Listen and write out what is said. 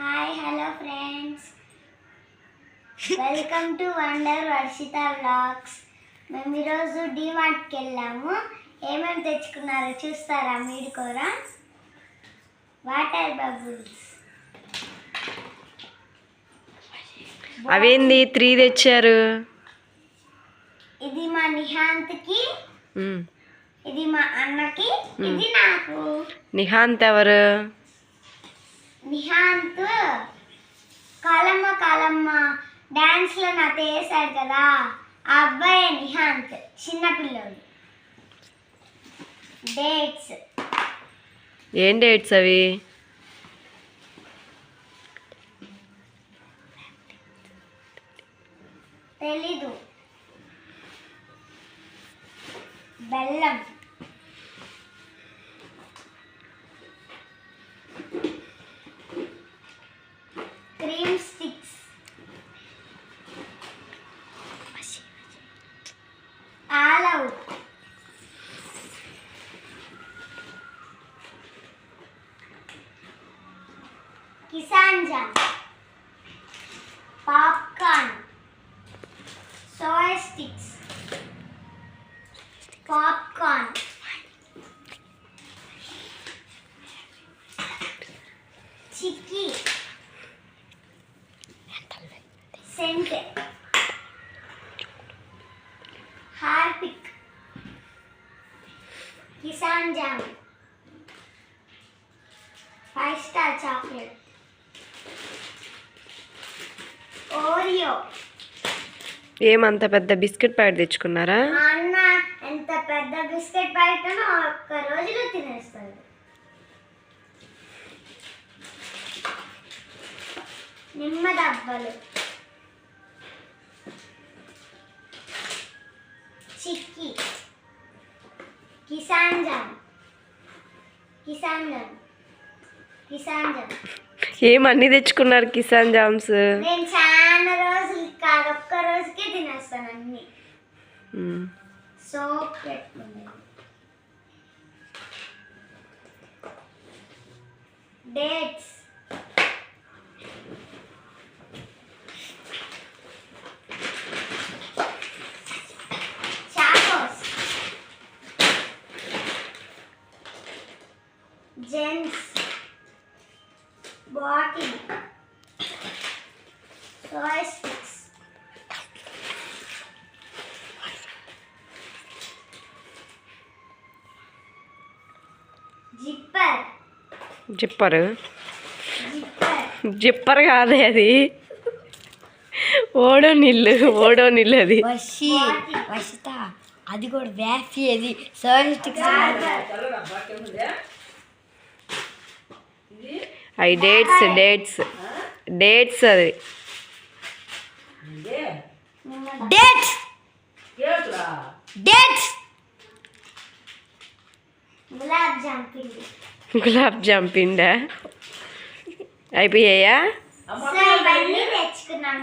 Hi hello friends welcome to wonder Varshita vlogs మేము ఈరోజు డిమార్ట్కి వెళ్ళాము. ఏమేమి తెచ్చుకున్నారో చూస్తారా మీరు కూడా వాటర్ బబుల్స్ అవేంది? త్రీ తెచ్చారు. ఇది మా నిహాంత్కి. ఇది మా అన్నకి. ఇది నాకు. నిహాంత్ ఎవరు? నిహాంత్ కాలమ్మ కాలమ్మ డాన్స్లో నాతో వేశాడు కదా ఆ అబ్బాయి నిహాంత్ చిన్నపిల్లోడు డేట్స్ ఏం డేట్స్ అవి? తెలీదు. బెల్లం. Kisan jam popcorn soya sticks. Popcorn चिक्की। सेंटे। हार्पिक। किसान जाम फाइव स्टार चॉकलेट। ఏమంత పెద్ద బిస్కెట్ ప్యాకెట్ తెచ్చుకున్నారా? అన్న ఎంత పెద్ద బిస్కెట్ ప్యాకెట్ ఒక్క రోజులో తినేస్తాడు. నిమ్మ chikki. Kisan jam. Kisan jam. Kisan jam. ఏమన్నీ తెచ్చుకున్నారు కిసాన్ జామ్స్? నేను ఒక్క రోజుకే తినేస్తాను అన్నీ ఉమ్. సోప్ పెట్టుకున్నాను dates Chocos gents bottle సోయ్ zipper zipper కాదే అది. ఓడో నీళ్ళు ఓడో నీళ్ళు అది. వషి వషిత. అది కూడా వ్యాఫీ అది. అవి డేట్స్ డేట్స్. డేట్స్ అది. డేట్స్. డేట్స్. గులాబ్ జామ్ పిండి అయిపోయాయా తెచ్చుకున్నాం